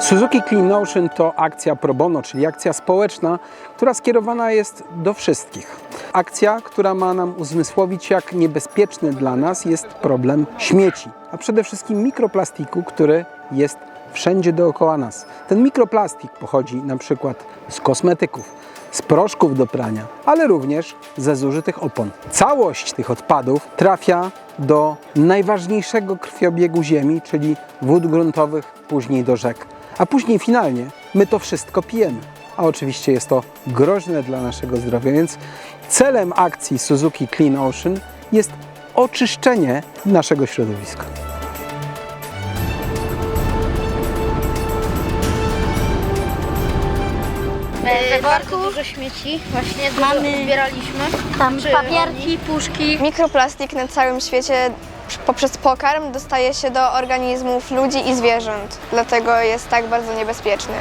Suzuki Clean Ocean to akcja pro bono, czyli akcja społeczna, która skierowana jest do wszystkich. Akcja, która ma nam uzmysłowić, jak niebezpieczny dla nas jest problem śmieci, a przede wszystkim mikroplastiku, który jest wszędzie dookoła nas. Ten mikroplastik pochodzi na przykład z kosmetyków, z proszków do prania, ale również ze zużytych opon. Całość tych odpadów trafia do najważniejszego krwiobiegu Ziemi, czyli wód gruntowych, później do rzek. A później finalnie my to wszystko pijemy. A oczywiście jest to groźne dla naszego zdrowia, więc celem akcji Suzuki Clean Ocean jest oczyszczenie naszego środowiska. We bardzo dużo śmieci, właśnie dużo Mamy- zbieraliśmy. Tam Czy papierki, puszki. Mikroplastik na całym świecie poprzez pokarm dostaje się do organizmów ludzi i zwierząt, dlatego jest tak bardzo niebezpieczny.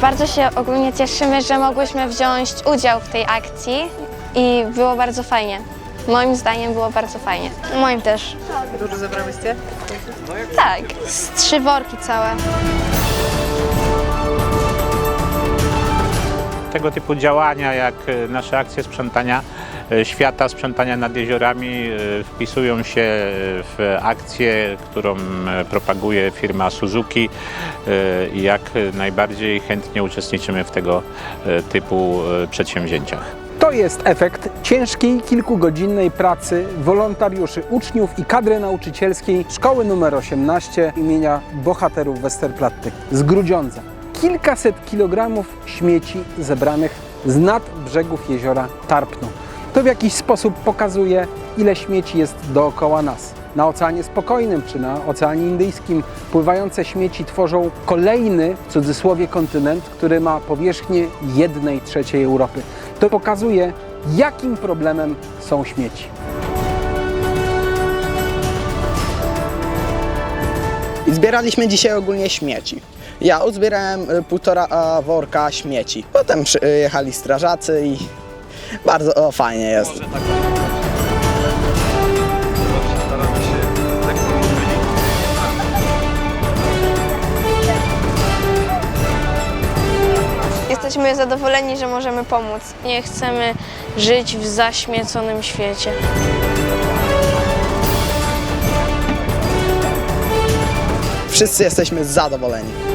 Bardzo się ogólnie cieszymy, że mogłyśmy wziąć udział w tej akcji i było bardzo fajnie. Moim zdaniem było bardzo fajnie. Moim też. Dużo zebrałyście? Tak. Z trzy worki całe. tego typu działania, jak e, nasze akcje sprzątania e, świata, sprzątania nad jeziorami, e, wpisują się w akcję, którą propaguje firma Suzuki i jak najbardziej chętnie uczestniczymy w tego typu przedsięwzięciach. To jest efekt ciężkiej, kilkugodzinnej pracy wolontariuszy, uczniów i kadry nauczycielskiej szkoły nr 18 imienia bohaterów Westerplatte z Grudziądza. Kilkaset kilogramów śmieci zebranych z nad brzegów jeziora Tarpno. To w jakiś sposób pokazuje, ile śmieci jest dookoła nas. Na Oceanie Spokojnym czy na Oceanie Indyjskim pływające śmieci tworzą kolejny, w cudzysłowie, kontynent, który ma powierzchnię jednej trzeciej Europy. To pokazuje, jakim problemem są śmieci. Zbieraliśmy dzisiaj ogólnie śmieci. Ja uzbierałem y, półtora worka śmieci. Potem przyjechali strażacy i bardzo o, fajnie jest. Jesteśmy zadowoleni, że możemy pomóc. Nie chcemy żyć w zaśmieconym świecie. Wszyscy jesteśmy zadowoleni.